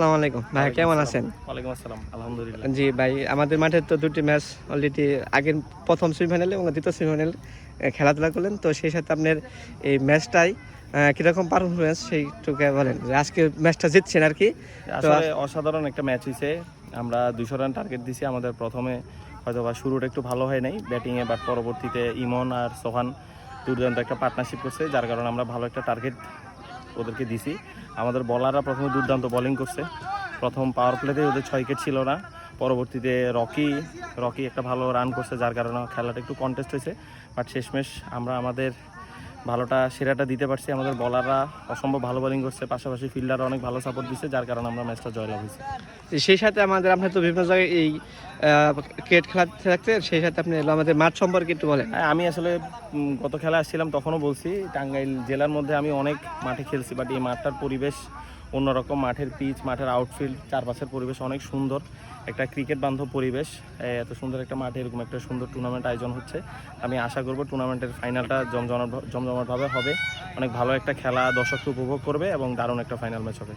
আসসালামু আলাইকুম। ভাই কেমন আছেন? ওয়ালাইকুম আসসালাম আলহামদুলিল্লাহ। জি ভাই আমাদের মাঠে তো দুটি ম্যাচ অলরেডি আগের প্রথম সেমিফাইনালে এবং দ্বিতীয় সেমিফাইনাল খেলাধুলা করলেন। তো সেই সাথে আপনার এই ম্যাচটাই কীরকম পারফরমেন্স সেইটুকু বলেন। আজকে ম্যাচটা জিতছেন আর কি। আসলে অসাধারণ একটা ম্যাচ হয়েছে আমরা দুশো রান টার্গেট দিছি। আমাদের প্রথমে হয়তো বা শুরুটা একটু ভালো হয় নাই ব্যাটিংয়ে বাট পরবর্তীতে ইমন আর সোহান দুর্দান্ত একটা পার্টনারশিপ করছে যার কারণে আমরা ভালো একটা টার্গেট ওদেরকে দিছি। আমাদের বলাররা প্রথমে দুর্দান্ত বলিং করছে। প্রথম পাওয়ার প্লেতে ওদের ছয় উইকেট ছিল না। পরবর্তীতে রকি রকি একটা ভালো রান করছে, যার কারণে খেলাটা একটু কন্টেস্ট হয়েছে। বাট শেষমেশ আমরা আমাদের ভালোটা সেরাটা দিতে পারছি। আমাদের বলাররা অসম্ভব ভালো বোলিং করছে পাশাপাশি ফিল্ডাররা অনেক ভালো সাপোর্ট দিচ্ছে যার কারণে আমরা ম্যাচটা জয়লাভ হয়েছি। সেই সাথে আমাদের আপনি তো বিভিন্ন জায়গায় এই ক্রিকেট খেলা থাকতে সেই সাথে আপনি আমাদের মাঠ সম্পর্কে একটু বলেন। হ্যাঁ, আমি আসলে গত খেলা আসছিলাম তখনও বলছি টাঙ্গাইল জেলার মধ্যে আমি অনেক মাঠে খেলছি বাট এই মাঠটার পরিবেশ অন্যরকম মাঠের পিচ মাঠের আউটফিল্ড চারপাশের পরিবেশ অনেক সুন্দর। একটা ক্রিকেট বান্ধব পরিবেশ। এত সুন্দর একটা মাঠে এরকম একটা সুন্দর টুর্নামেন্ট আয়োজন হচ্ছে। আমি আশা করব টুর্নামেন্টের ফাইনালটা জমজমাট জমজমাটভাবে হবে। অনেক ভালো একটা খেলা দর্শককে উপভোগ করবে এবং দারুণ একটা ফাইনাল ম্যাচ হবে।